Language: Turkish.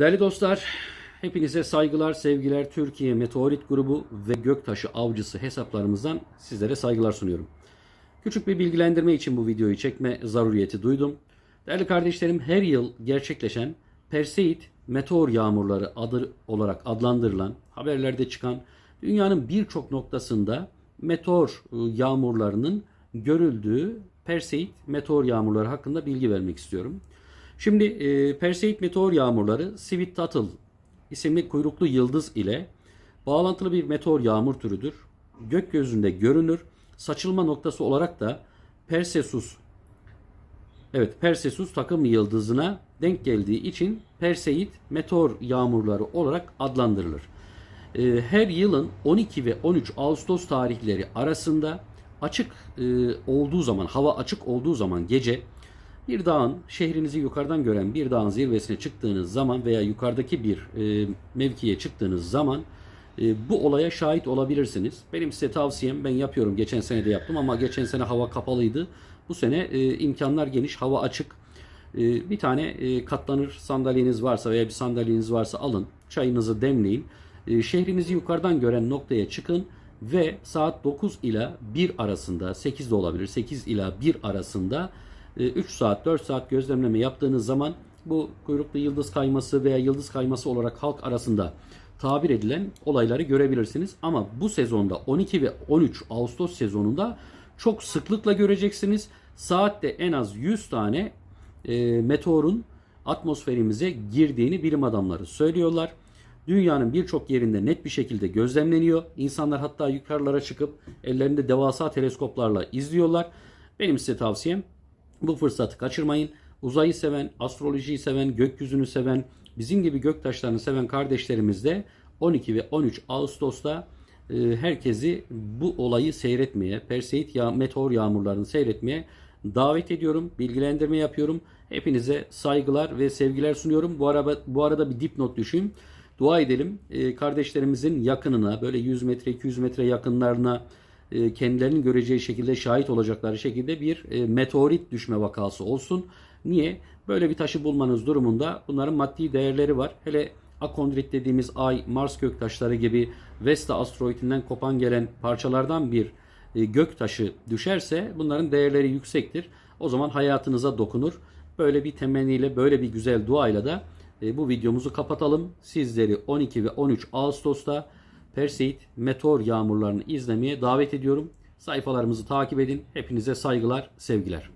Değerli dostlar, hepinize saygılar, sevgiler. Türkiye Meteorit Grubu ve Göktaşı Avcısı hesaplarımızdan sizlere saygılar sunuyorum. Küçük bir bilgilendirme için bu videoyu çekme zaruriyeti duydum. Değerli kardeşlerim, her yıl gerçekleşen Perseid meteor yağmurları adı olarak adlandırılan, haberlerde çıkan dünyanın birçok noktasında meteor e, yağmurlarının görüldüğü Perseid meteor yağmurları hakkında bilgi vermek istiyorum. Şimdi e, Perseid meteor yağmurları Sweet Tuttle isimli kuyruklu yıldız ile bağlantılı bir meteor yağmur türüdür. Gökyüzünde görünür. Saçılma noktası olarak da Perseus Evet Perseus takım yıldızına denk geldiği için Perseid meteor yağmurları olarak adlandırılır. Ee, her yılın 12 ve 13 Ağustos tarihleri arasında açık e, olduğu zaman, hava açık olduğu zaman gece bir dağın, şehrinizi yukarıdan gören bir dağın zirvesine çıktığınız zaman veya yukarıdaki bir e, mevkiye çıktığınız zaman e, bu olaya şahit olabilirsiniz. Benim size tavsiyem, ben yapıyorum, geçen sene de yaptım ama geçen sene hava kapalıydı. Bu sene e, imkanlar geniş, hava açık. E, bir tane e, katlanır sandalyeniz varsa veya bir sandalyeniz varsa alın, çayınızı demleyin. E, şehrinizi yukarıdan gören noktaya çıkın ve saat 9 ila 1 arasında, 8 de olabilir, 8 ila 1 arasında 3 saat 4 saat gözlemleme yaptığınız zaman bu kuyruklu yıldız kayması veya yıldız kayması olarak halk arasında tabir edilen olayları görebilirsiniz. Ama bu sezonda 12 ve 13 Ağustos sezonunda çok sıklıkla göreceksiniz. Saatte en az 100 tane e, meteorun atmosferimize girdiğini bilim adamları söylüyorlar. Dünyanın birçok yerinde net bir şekilde gözlemleniyor. İnsanlar hatta yukarılara çıkıp ellerinde devasa teleskoplarla izliyorlar. Benim size tavsiyem bu fırsatı kaçırmayın. Uzayı seven, astrolojiyi seven, gökyüzünü seven, bizim gibi göktaşlarını seven kardeşlerimiz de 12 ve 13 Ağustos'ta e, herkesi bu olayı seyretmeye, Perseid ya meteor yağmurlarını seyretmeye davet ediyorum, bilgilendirme yapıyorum. Hepinize saygılar ve sevgiler sunuyorum. Bu arada bu arada bir dipnot düşeyim. Dua edelim. E, kardeşlerimizin yakınına, böyle 100 metre, 200 metre yakınlarına kendilerinin göreceği şekilde şahit olacakları şekilde bir e, meteorit düşme vakası olsun. Niye? Böyle bir taşı bulmanız durumunda bunların maddi değerleri var. Hele akondrit dediğimiz ay, Mars göktaşları gibi Vesta asteroidinden kopan gelen parçalardan bir e, göktaşı düşerse bunların değerleri yüksektir. O zaman hayatınıza dokunur. Böyle bir temenniyle, böyle bir güzel duayla da bu videomuzu kapatalım. Sizleri 12 ve 13 Ağustos'ta Perseid meteor yağmurlarını izlemeye davet ediyorum. Sayfalarımızı takip edin. Hepinize saygılar, sevgiler.